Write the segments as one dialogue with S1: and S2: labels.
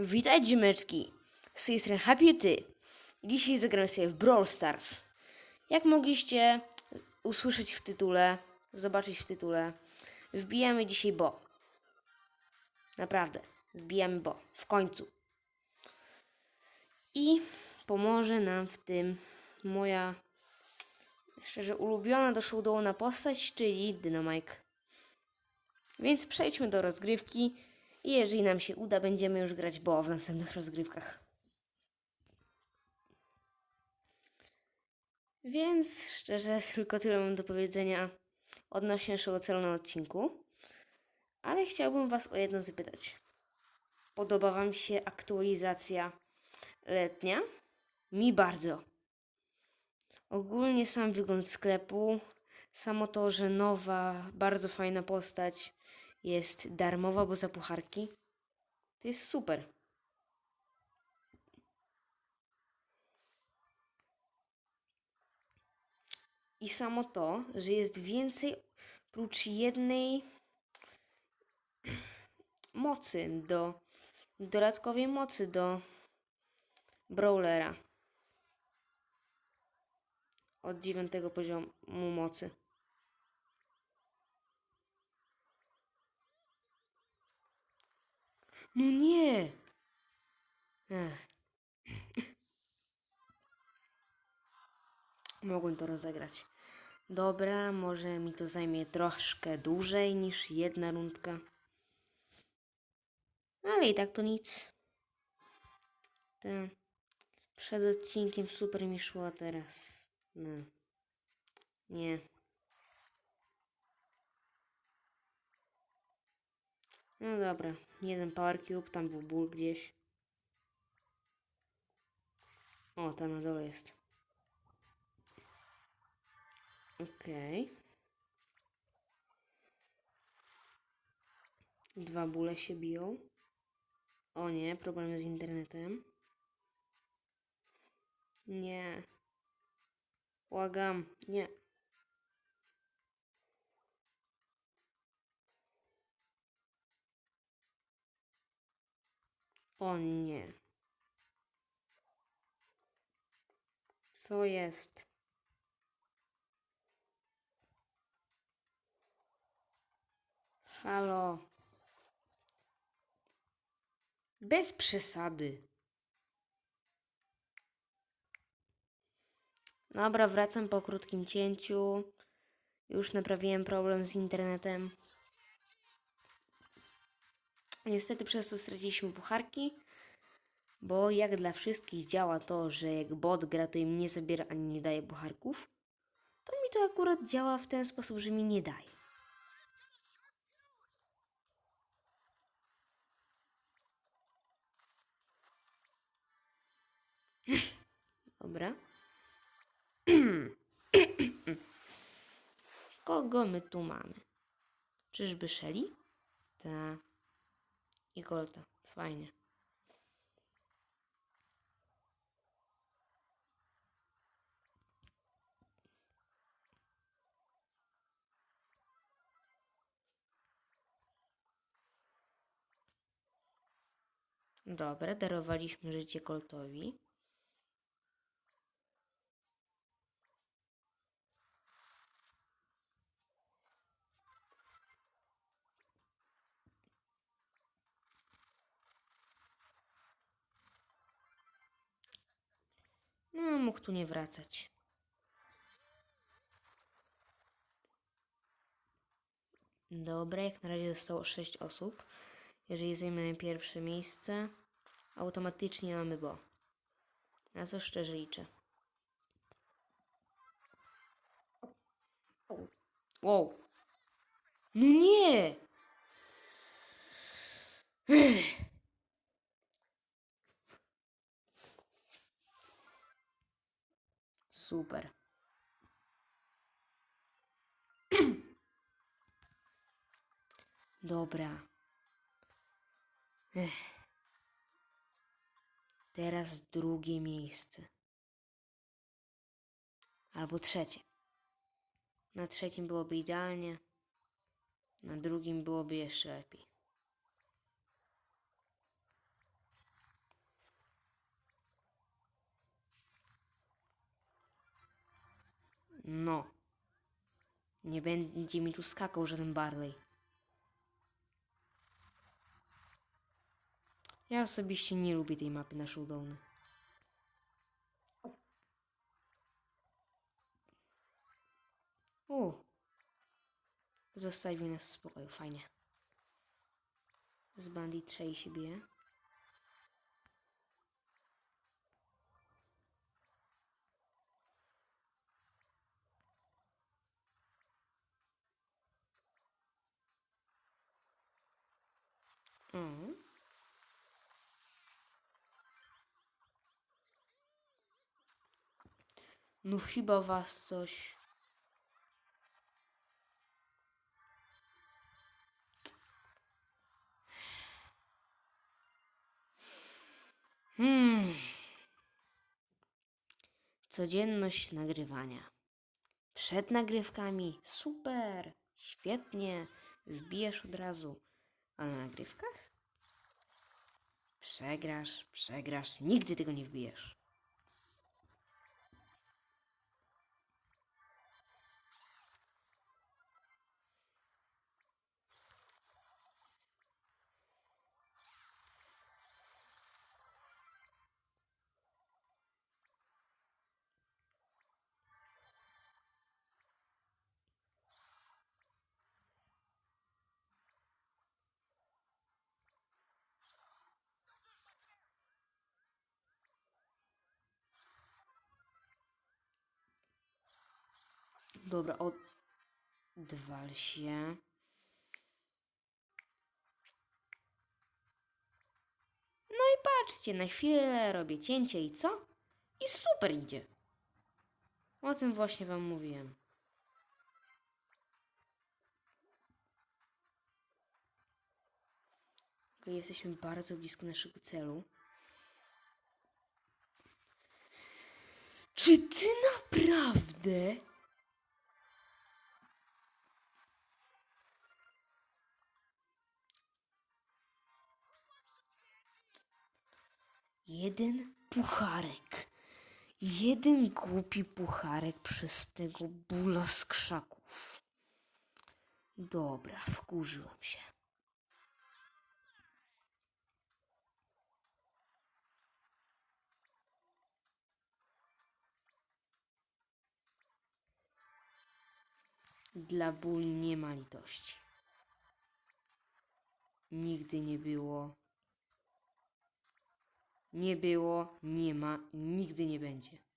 S1: Witaj dziemeczki, z tej strony Happy Ty. Dzisiaj zagram sobie w Brawl Stars. Jak mogliście usłyszeć w tytule, zobaczyć w tytule, wbijamy dzisiaj Bo. Naprawdę, wbijamy Bo, w końcu. I pomoże nam w tym moja szczerze ulubiona do showdowna postać, czyli Dynamite. Więc przejdźmy do rozgrywki i jeżeli nam się uda, będziemy już grać bo w następnych rozgrywkach. Więc szczerze, tylko tyle mam do powiedzenia odnośnie naszego celu na odcinku. Ale chciałbym Was o jedno zapytać. Podoba Wam się aktualizacja letnia? Mi bardzo. Ogólnie sam wygląd sklepu, samo to, że nowa, bardzo fajna postać jest darmowa, bo za pucharki, to jest super. I samo to, że jest więcej prócz jednej mocy do dodatkowej mocy do brawlera od dziewiątego poziomu mocy. No nie! Ech. Mogłem to rozegrać. Dobra, może mi to zajmie troszkę dłużej niż jedna rundka. Ale i tak to nic. Te przed odcinkiem super mi szło, teraz. No. Nie. No dobra, jeden Power Cube, tam był ból gdzieś. O, tam na dole jest. Okej. Dwa bóle się biją. O nie, problemy z internetem. Nie. Błagam, nie. O nie. Co jest? Halo. Bez przesady. Dobra, wracam po krótkim cięciu. Już naprawiłem problem z internetem. Niestety przez to straciliśmy pucharki, bo jak dla wszystkich działa to, że jak bot gra, to im nie zabiera ani nie daje pucharków, to mi to akurat działa w ten sposób, że mi nie daje. Dobra. Kogo my tu mamy? Czyżby Shelly? Ta. I Golta. Fajnie. Dobra, darowaliśmy życie Coltowi. No, mógł tu nie wracać. Dobra, jak na razie zostało 6 osób. Jeżeli zajmiemy pierwsze miejsce, automatycznie mamy bo. Na co szczerze liczę. Wow. No nie! Super. Dobra. Ech. Teraz drugie miejsce. Albo trzecie. Na trzecim byłoby idealnie. Na drugim byłoby jeszcze lepiej. No. Nie będzie mi tu skakał żaden Barley. Ja osobiście nie lubię tej mapy na showdowny. U. Zostawił nas w spokoju, fajnie. Z bandit trzej się bije. Mm. No chyba was coś. Hmm. Codzienność nagrywania. Przed nagrywkami super, świetnie, wbijesz od razu. A na nagrywkach? Przegrasz, przegrasz, nigdy tego nie wbijesz. Dobra, odwal się. No i patrzcie, na chwilę robię cięcie i co? I super idzie. O tym właśnie wam mówiłem. Jesteśmy bardzo blisko naszego celu. Czy ty naprawdę Jeden pucharek. Jeden głupi pucharek przez tego bóla z krzaków. Dobra, wkurzyłem się. Dla ból nie ma litości. Nigdy nie było nie było, nie ma i nigdy nie będzie.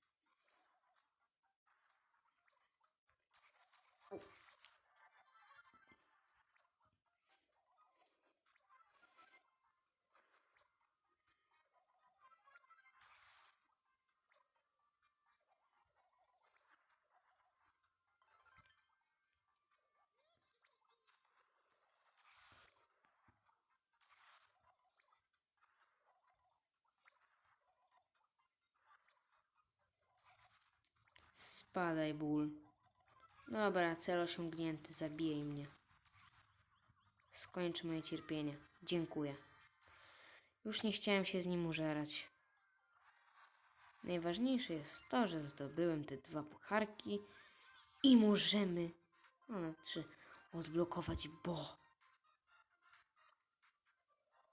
S1: Spadaj, ból. Dobra, cel osiągnięty, zabijaj mnie. Skończ moje cierpienie. Dziękuję. Już nie chciałem się z nim użerać. Najważniejsze jest to, że zdobyłem te dwa pucharki i możemy, no na trzy, odblokować bo.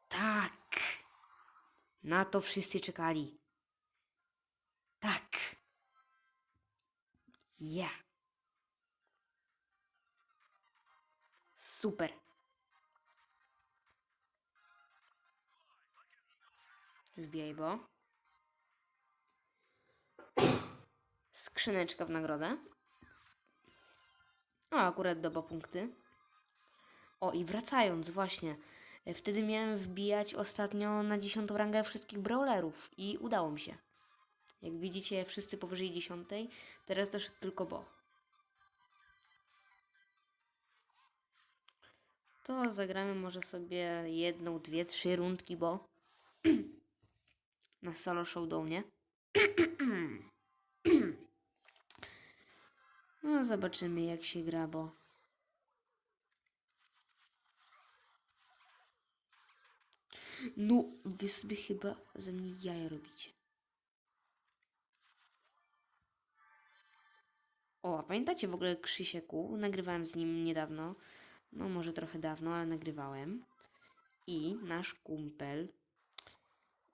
S1: Tak! Na to wszyscy czekali. Tak! Ja. Super. Wbijaj, bo. Skrzyneczka w nagrodę. O, akurat doba punkty. O, i wracając, właśnie. Wtedy miałem wbijać ostatnio na dziesiątą rangę wszystkich brawlerów i udało mi się. Jak widzicie, wszyscy powyżej dziesiątej. Teraz doszedł tylko Bo. To zagramy może sobie jedną, dwie, trzy rundki Bo. Na solo showdownie. No, zobaczymy jak się gra, bo... No, wy sobie chyba ze mnie jaja robicie. O, a pamiętacie w ogóle Krzysieku? Nagrywałem z nim niedawno. No, może trochę dawno, ale nagrywałem. I nasz kumpel,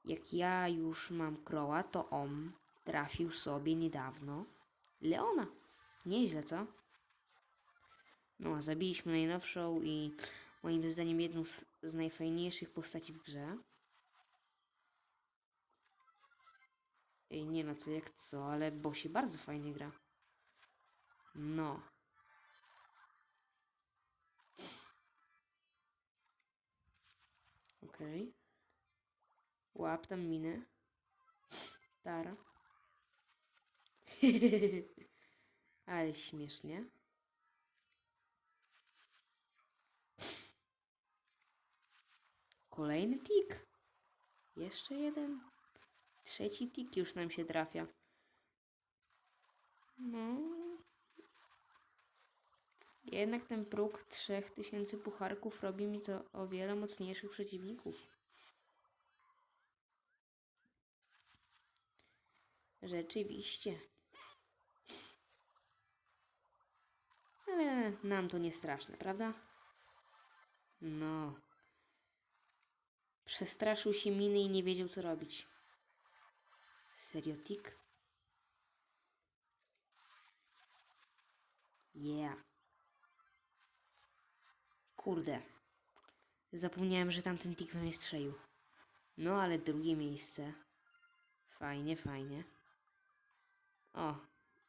S1: jak ja już mam kroła, to on trafił sobie niedawno Leona. Nieźle, co? No, zabiliśmy najnowszą i moim zdaniem jedną z, z najfajniejszych postaci w grze. Ej, nie no, co jak co, ale bo się bardzo fajnie gra. No. Okej. Łap tam minę. Tara. Ale śmiesznie. Kolejny tik. Jeszcze jeden. Trzeci tik już nam się trafia. No. Jednak ten próg 3000 pucharków robi mi to o wiele mocniejszych przeciwników. Rzeczywiście. Ale nam to nie straszne, prawda? No. Przestraszył się miny i nie wiedział co robić. Serio, tik? Yeah. Kurde. Zapomniałem, że tamten tik mnie strzelił. No, ale drugie miejsce. Fajnie, fajnie. O,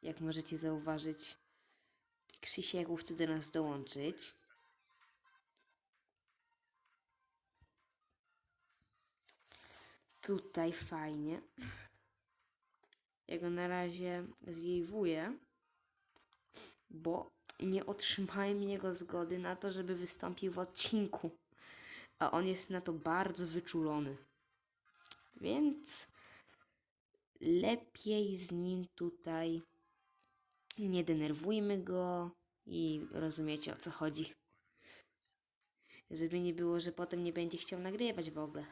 S1: jak możecie zauważyć, Krzysiek chce do nas dołączyć. Tutaj fajnie. Ja go na razie zjejwuję, bo nie otrzymałem jego zgody na to, żeby wystąpił w odcinku. A on jest na to bardzo wyczulony. Więc lepiej z nim tutaj nie denerwujmy go i rozumiecie o co chodzi. Żeby nie było, że potem nie będzie chciał nagrywać w ogóle.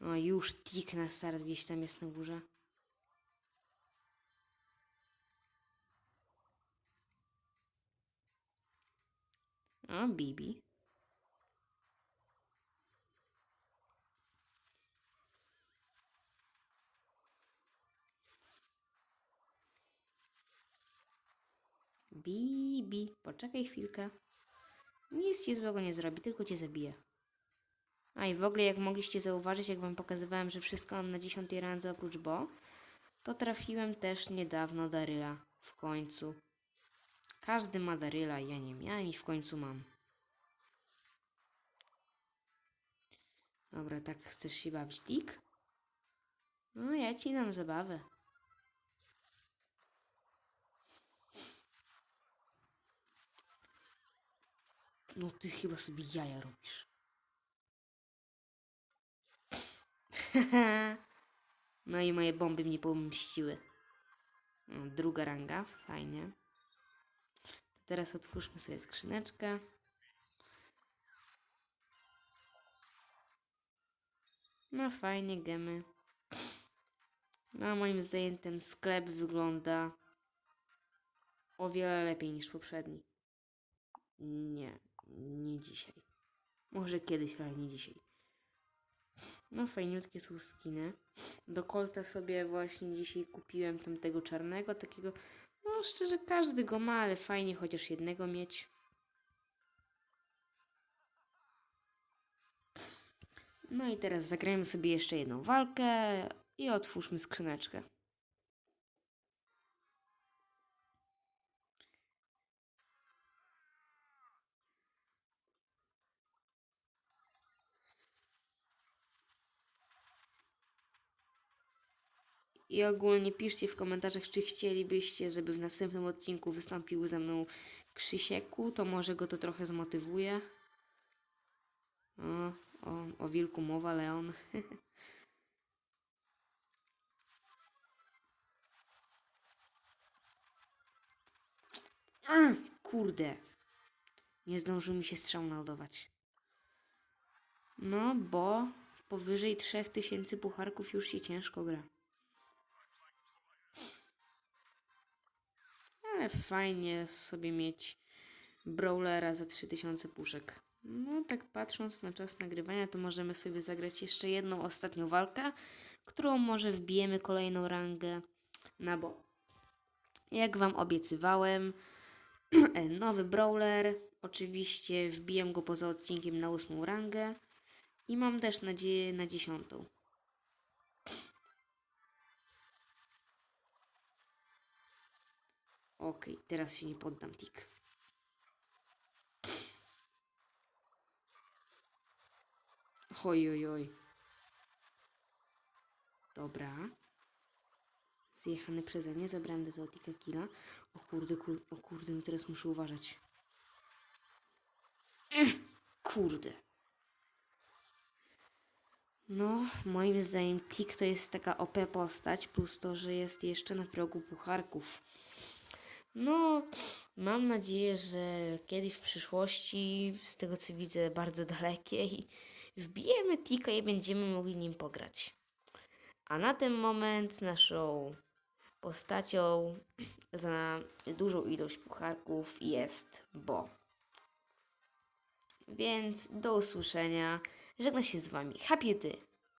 S1: O, już tik na start gdzieś tam jest na górze. O, Bibi. Bibi, poczekaj chwilkę. Nic ci złego nie zrobi, tylko cię zabije. A i w ogóle, jak mogliście zauważyć, jak wam pokazywałem, że wszystko mam na 10 randze oprócz Bo, to trafiłem też niedawno Daryla. W końcu. Każdy ma Daryla, ja nie miałem i w końcu mam. Dobra, tak chcesz się bawić, Dick? No, ja ci dam zabawę. No, ty chyba sobie jaja robisz. no i moje bomby mnie pomściły. No, druga ranga, fajnie. Teraz otwórzmy sobie skrzyneczkę. No fajnie, gemy. No moim zdaniem ten sklep wygląda o wiele lepiej niż poprzedni. Nie, nie dzisiaj. Może kiedyś, ale nie dzisiaj. No fajniutkie są skiny. Do Colta sobie właśnie dzisiaj kupiłem tamtego czarnego, takiego, no szczerze każdy go ma, ale fajnie chociaż jednego mieć. No i teraz zagrajmy sobie jeszcze jedną walkę i otwórzmy skrzyneczkę. I ogólnie piszcie w komentarzach, czy chcielibyście, żeby w następnym odcinku wystąpił ze mną Krzysieku, to może go to trochę zmotywuje. O, o, o wilku mowa, Leon. Mm, Kurde. Nie zdążył mi się strzał naładować. No, bo powyżej 3000 pucharków już się ciężko gra. Ale fajnie sobie mieć brawlera za 3000 puszek. No, tak patrząc na czas nagrywania, to możemy sobie zagrać jeszcze jedną ostatnią walkę, którą może wbijemy kolejną rangę na bo. Jak Wam obiecywałem, nowy brawler. Oczywiście wbiję go poza odcinkiem na ósmą rangę i mam też nadzieję na dziesiątą. Okej, teraz się nie poddam, tik. Oj, oj, oj. Dobra. Zjechany przeze mnie, zabrałem do tego tika killa. O kurde, kur, o kurde, no teraz muszę uważać. Ech, kurde. No, moim zdaniem Tik to jest taka OP postać, plus to, że jest jeszcze na progu pucharków. No, mam nadzieję, że kiedyś w przyszłości, z tego co widzę, bardzo dalekiej, wbijemy Tika i będziemy mogli nim pograć. A na ten moment naszą postacią za dużą ilość pucharków jest Bo. Więc do usłyszenia. Żegna się z Wami. Happy ty.